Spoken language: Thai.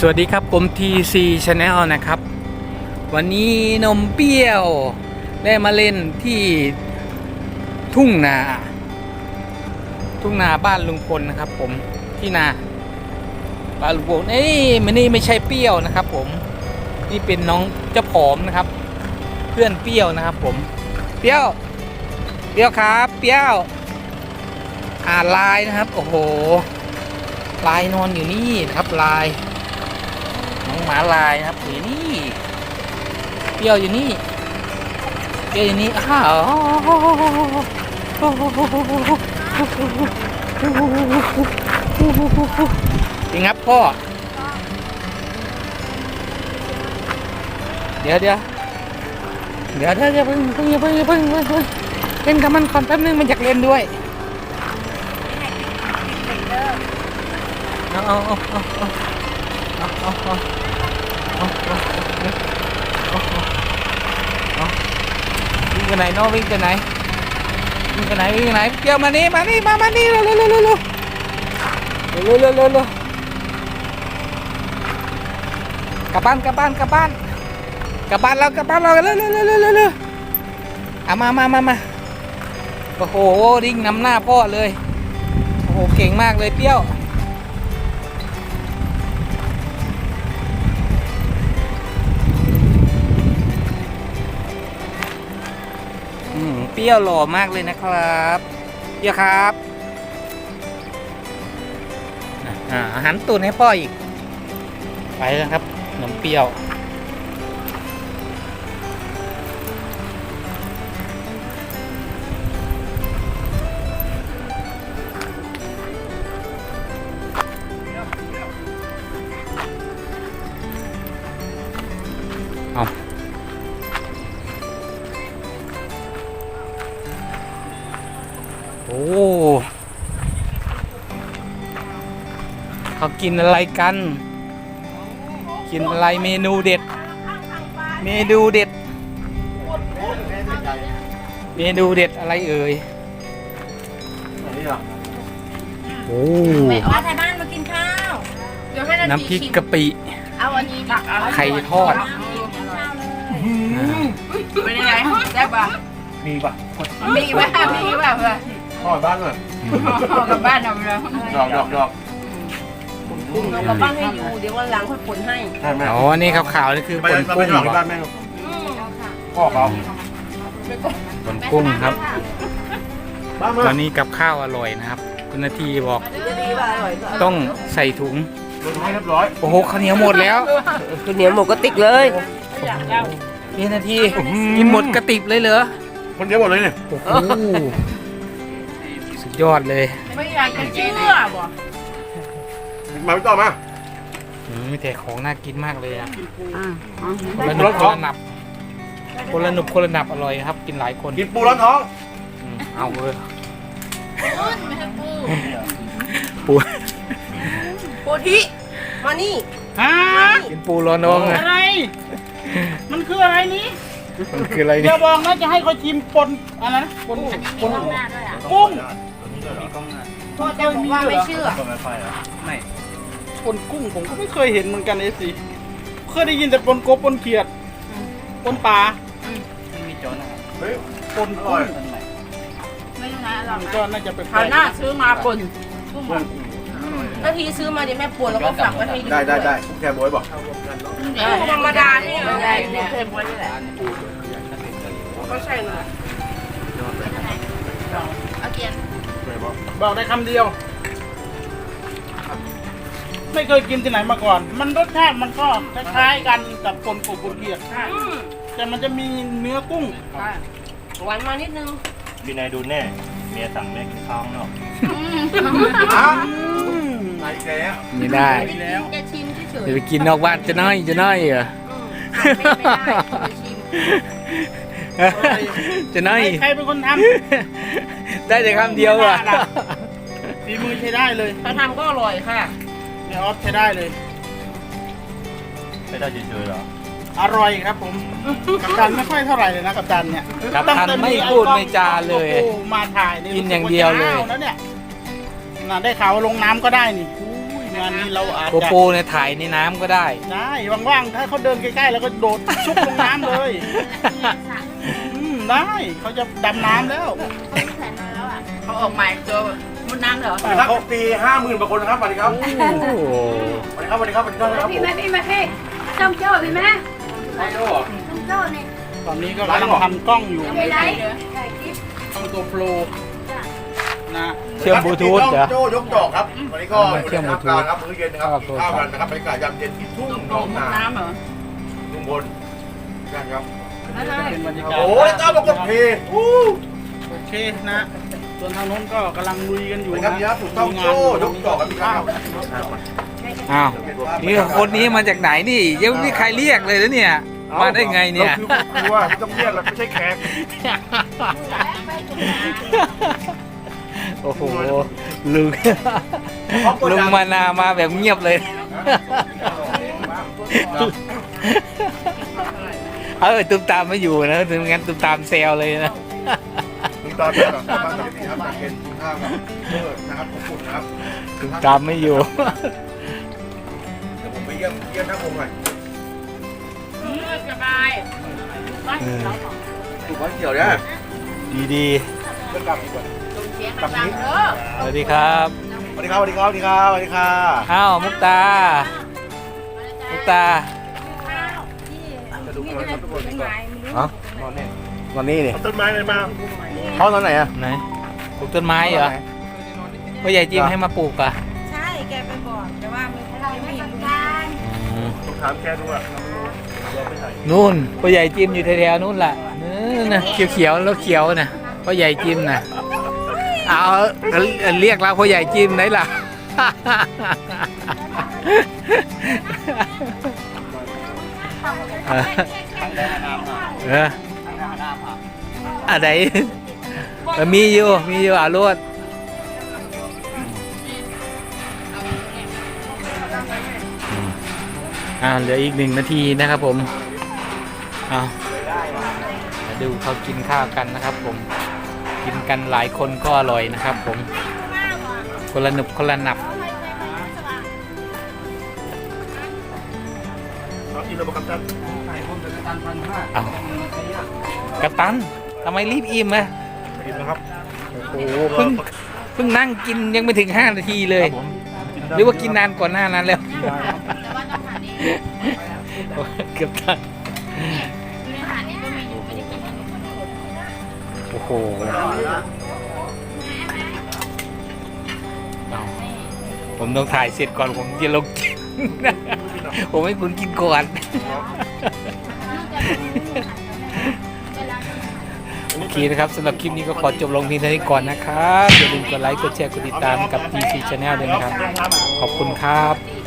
สวัสดีครับผม TC Channel นะครับ วันนี้นมเปรี้ยว ได้มาเล่นที่ทุ่งนา ทุ่งนาบ้านลุงพลนะครับ ผมที่นาบ้านลุงพลเอ้ยมันนี่ไม่ใช่เปรี้ยวนะครับ ผมนี่เป็นน้องเจ้าผอมนะครับ เพื่อนเปรี้ยวนะครับ ผมเปรี้ยว เปรี้ยวครับ เปรี้ยว อ่านลายนะครับ โอ้โหลายนอนอยู่นี่นะครับลาย หมาลายนะครับอยู่นี่เปรี้ยวอยู่นี่เปรี้ยวอยู่นี่อ้าวจริงครับพ่อ เดี๋ยวเดี๋ยวเดี๋ยวเดี๋ยวเพิ่งเพิ่งเพิ่งเพิ่งเพิ่งเพิ่งเล่นกับมันก่อนแป๊บนึงมันอยากเล่นด้วยเอาเอาเอาเอาเอาเอาเอาเอาวิ่ง ไปไหนเนาะวิ่งไปไหนวิ่งไปไหนวิ่งไปไหนเกี่ยวมานี่มานี่มามานี่เร็วเร็วเร็วเร็วเร็วเร็วเร็วเร็วกลับบ้านกลับบ้านกลับบ้านกลับบ้านเรากลับบ้านเราเร็วเร็วเร็วเร็วเร็วเอามามามามาโอ้โหดิ้งนำหน้าพ่อเลยโอ้โหเก่งมากเลยเปรี้ยว รี้ยวหล่อมากเลยนะครับเยอะครับอาหารตุนให้พ่ออีก ไปแล้วครับขนมเปรี้ยว โอ้เขากินอะไรกัน กินอะไรเมนูเด็ด เมนูเด็ด เมนูเด็ดอะไรเอ่ยโอ้มาไทยบ้านมากินข้าว เดี๋ยวให้นาทีน้ำพริกกะปิ เอาอันนี้ตักเอาไข่ทอดเป็นยังไงแซ่บป่ะมีป่ะมีป่ะมีป่ะเพื่อน พ่อบ้านเลยเอากลับบ้านเอาเลยดอกดอกดอกเอากลับบ้านให้อยู่เดี๋ยววันหลังค่อยผลให้ใช่ไหมอ๋อนี่ขาวๆนี่คือไปปนไปกุ้งดอกเหรที่อบ้านแม่พ่อเขาปนกุ้งครับบ้านมาตอนนี้กับข้าวอร่อยนะครับ คุณนาทีบอกจะดีป่ะอร่อยก็ต้องใส่ถุงลงให้เรียบร้อยโอ้โหข้าวเหนียวหมดแล้วคือเหนียวหมกก็ติกเลยพี่นาทีกินหมดกระติบเลยเหรอคนเดียวหมดเลยเนี่ยโอ้โหสุด ยอดเลยไม่อยากจะเชื่อบ่มาพี่ต่อมาอืมมีแต่ของน่ากินมากเลยอะอืมคนละหนุบคนละหนับ คนละหนุบคนละหนับอร่อยครับ กินหลายคนกินปูร้อนท้องอืมเอาเลยปูโพธิมานี่ฮะกินปูร้อนน้องอะอะไร มันคืออะไรนี้มันคืออะไรอเนี่ยย่าบอกนะจะให้เขาชิมปนอะไรนะปนปนกุ้ง พ่อจะบอกว่าไม่เชื่อไม่ปนกุ้งผมก็ไม่เคยเห็นเหมือนกันเอสิเคยได้ยินแต่ปนกบปนเขียดปนปลามันมีโจนนะครับเฮ้ย ปนอร่กุ้อยงไม่ใช่นะเรามันก็น่าจะเป็นคราวหน้าซื้อมาปนนาทีซื้อมาเดี๋ยวแม่ปวดแล้วก็ฝากไว้ให้ดูได้ได้ได้แค่บอยบอกธรรมดานี่ได้เนี่ยเพิ่มไว้นี่แหละก็ใช่เลย บอกได้คำเดียว ไม่เคยกินที่ไหนมาก่อน มันรสชาติมันก็คล้ายๆกันกับปนกบปนเขียดแต่มันจะมีเนื้อกุ้งหวานมานิดนึงพี่นายดูแน่ เมียสั่งแม่กินข้าวข้างนอกอะไหนแกอะไม่ได้ไม่ได้กินจะชิมเฉยจะไปกินนอกบ้านจะน้อยจะน้อยเหรอๆไม่ได้จะชิม จะน้อยใครเป็นคนทได้แต่คำเดียวอะำฝีมือใช้ได้เลยเขาทำก็อร่อยค่ะเดี๋ยวออฟใช้ได้เลยไม่ได้เฉยๆเหรออร่อยครับผมกับตันไม่ค่อยเท่าไหร่เลยนะกับตันเนี่ยกับตันตั้งแต่ไม่พูดไม่จาเลยโอ้โหมาถ่ายนี่กินอย่างเดียวเลยรู้สึกาจะอ้าวแล้วเนี่ยน่ะได้ข่าวว่าลงน้ำก็ได้นี่อุ้ยงานนี้เราอาจโกจะโปรเนี่ยถ่ายในน้ำก็ได้ได้ว่างๆถ้าเขาเดินใกล้ๆแล้วก็โดดชุบลงน้ำเลย อืมได้เขาจะดำน้ำแล้วเขาออกใหม่เจอมุดน้ำเหรอสวัสดีครับปีห้าหมื่นกว่าคนนะครับสวัสดีครับโอ้โหสวัสดีครับสวัสดีครับสวัสดีครับครับพี่แม่พี่แม่พี่จ้องโจ้พี่แม่ไอโดจ้องโจ้เนี่ยตอนนี้ก็กำลังทำกล้องอยู่ไม่ได้ถ่ายคลิปกล้องตัวโปรนะเชื่อมบลูทูธเหรอโจยกดอกครับวันนี้ก็เชื่อมบลูทูธครับมื้อเย็นนะครับกินข้าวกันนะครับบรรยากาศยามเย็นที่ทุ่งหนองนาน้ำเหรอลุงพลกันครับ เป็นบรรยากาศโอ้ยเจ้าบอกกดเพลย์อู้โอเคนะส่วนทางโน้นก็กำลังลุยกันอยู่สวัสดีครับนะพี่ครับถูกต้องโจยกดอกครับพี่ครับอ้าวนี่คนนี้มาจากไหนนี่ยังไม่มีใครเรียกเลยนะเนี่ย มาได้ไงเนี่ยคือคือว่าต้องเรียกแล้วไม่ใช่แขกโอ้โหลุงลุงมานามาแบบเงียบเลย เออตุ้มตามไม่อยู่นะถึงงั้นตุ้มตามเซลเลยนะมีตอนนี้แบบบ้าติครับเย็นข้าวครับเลิศนะครับขอบคุณนะครับตุ้มตามไม่อยู่เดี๋ยวผมไปเยี่ยมเยี่ยมน้านผมหน่อยสบายถูกวันเกี่ยวเนี่ยดีดีเลิกกลับดีกว่าส่งนี้สวัสดีครับสวัสดีครับสวัสดีครับสวัสดีครับสวัสดีครับอ้าวมุกตามุกตา ที่นี่ก็ได้ปลูกต้นไม้ไม่รู้อ๋อนอนนี่นอนนี่นี่ต้นไม้อะไรมาเขานอนไหนอะไหนปลูกต้นไม้เหรอพ่อใหญ่จิมให้มาปลูกอะใช่แกไปบอกแต่ว่ามันไม่เห็นลุงอืมต้องถามแกดูอะเราไม่ใส่นู่นพ่อใหญ่จิมอยู่แถวๆนู่นล่ะนู่นนะเขียวๆแล้วเขียวน่ะพ่อใหญ่จิมน่ะเอาเรียกเราพ่อใหญ่จิมไหนล่ะ เอออะไรมีอยู่มีอยู่อะรวดอ่าเหลืออีกหนึ่งนาทีนะครับผมเอามาดูเขากินข้าวกันนะครับผมกินกันหลายคนก็อร่อยนะครับผมคนละหนุบคนละหนับ เรากินเราบอกกันเอากระตันทำไมรีบอิ่มอะกินนะครับโอ้โหเพิ่งเพิ่งนั่งกินยังไม่ถึง 5 นาทีเลยหรือว่ากินนานกว่าหน้านั้นแล้วแต่ว่าองหานี้เกือบตันในหานี้ก็มีอยู่ไม่ได้กินโอ้โหเอาผมต้องถ่ายเสร็จก่อนผมจะลงกิน ผมให้คุณกินก่อน โอเคนะครับสำหรับคลิปนี้ก็ขอจบลงเพียงเท่านี้ก่อนนะครับ อย่าลืมกดไลค์ กดแชร์ กดติดตามกับ TC Channel ด้วยนะครับ ขอบคุณครับ